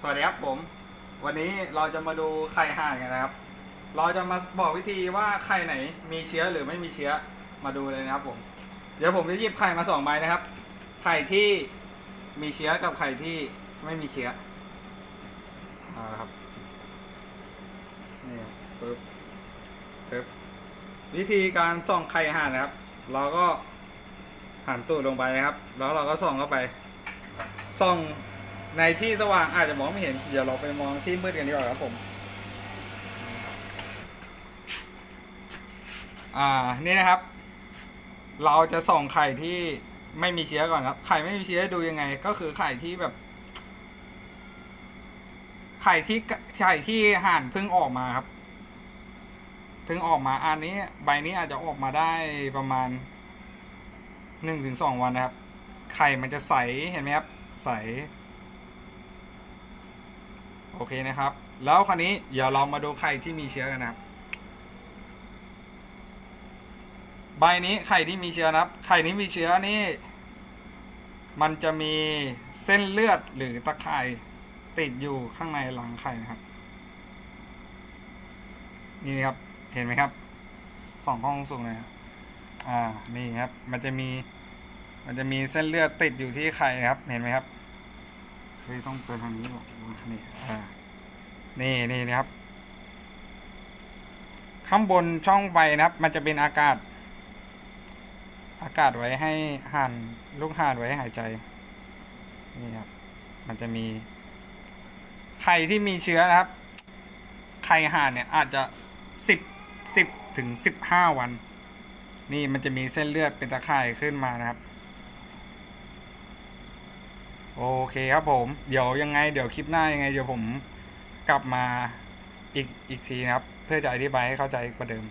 สวัสดีครับผม วันนี้เราจะมาดูไข่ห่านกันนะครับ เราจะมาบอกวิธีว่าไข่ไหนมีเชื้อหรือไม่มีเชื้อมาดูเลยนะครับผม เดี๋ยวผมจะหยิบไข่มาสองใบนะครับ ไข่ที่มีเชื้อกับไข่ที่ไม่มีเชื้อเอาละครับนี่ปึ๊บปึ๊บวิธีการส่องไข่ห่านนะครับ เราก็หันตูดลงไปนะครับ แล้วเราก็ส่องเข้าไปส่อง ในที่สว่างอาจจะมองไม่เห็น เดี๋ยวเราไปมองที่มืดกันดีกว่าครับผม อ่า นี่นะครับ เราจะส่องไข่ที่ไม่มีเชื้อก่อนครับ ไข่ไม่มีเชื้อดูยังไง ก็คือไข่ที่แบบ ไข่ที่ไข่ที่ห่านเพิ่งออกมาครับเพิ่งออกมา อันนี้ ใบนี้อาจจะออกมาได้ประมาณหนึ่งถึงสองวันนะครับ ไข่มันจะใส เห็นไหมครับ ใส โอเคนะครับ แล้วคราวนี้เดี๋ยวเรามาดูไข่ที่มีเชื้อกันนะครับ ใบนี้ไข่ที่มีเชื้อนะครับ ไข่ที่มีเชื้อนี่ มันจะมีเส้นเลือดหรือตะข่ายติดอยู่ข้างในหลังไข่นะครับ นี่ครับ เห็นไหมครับสองห้องสูงเลยครับอ่า นี่ครับ มันจะมี มันจะมีเส้นเลือดติดอยู่ที่ไข่นะครับ เห็นไหมครับ เฮ้ยต้องไปทางนี้หรอกนี่อ่านี่นี่นะครับ ข้างบนช่องใบนะครับ มันจะเป็นอากาศ อากาศไว้ให้ห่านลูกห่านไว้หายใจ นี่ครับ มันจะมี ไข่ที่มีเชื้อนะครับ ไข่ห่านเนี่ยอาจจะสิบสิบถึงสิบห้าวัน นี่มันจะมีเส้นเลือดเป็นตะข่ายขึ้นมานะครับ โอเคครับผม เดี๋ยวยังไง เดี๋ยวคลิปหน้ายังไง เดี๋ยวผมกลับมาอีกอีกทีนะครับ เพื่อจะอธิบายให้เข้าใจกว่าเดิม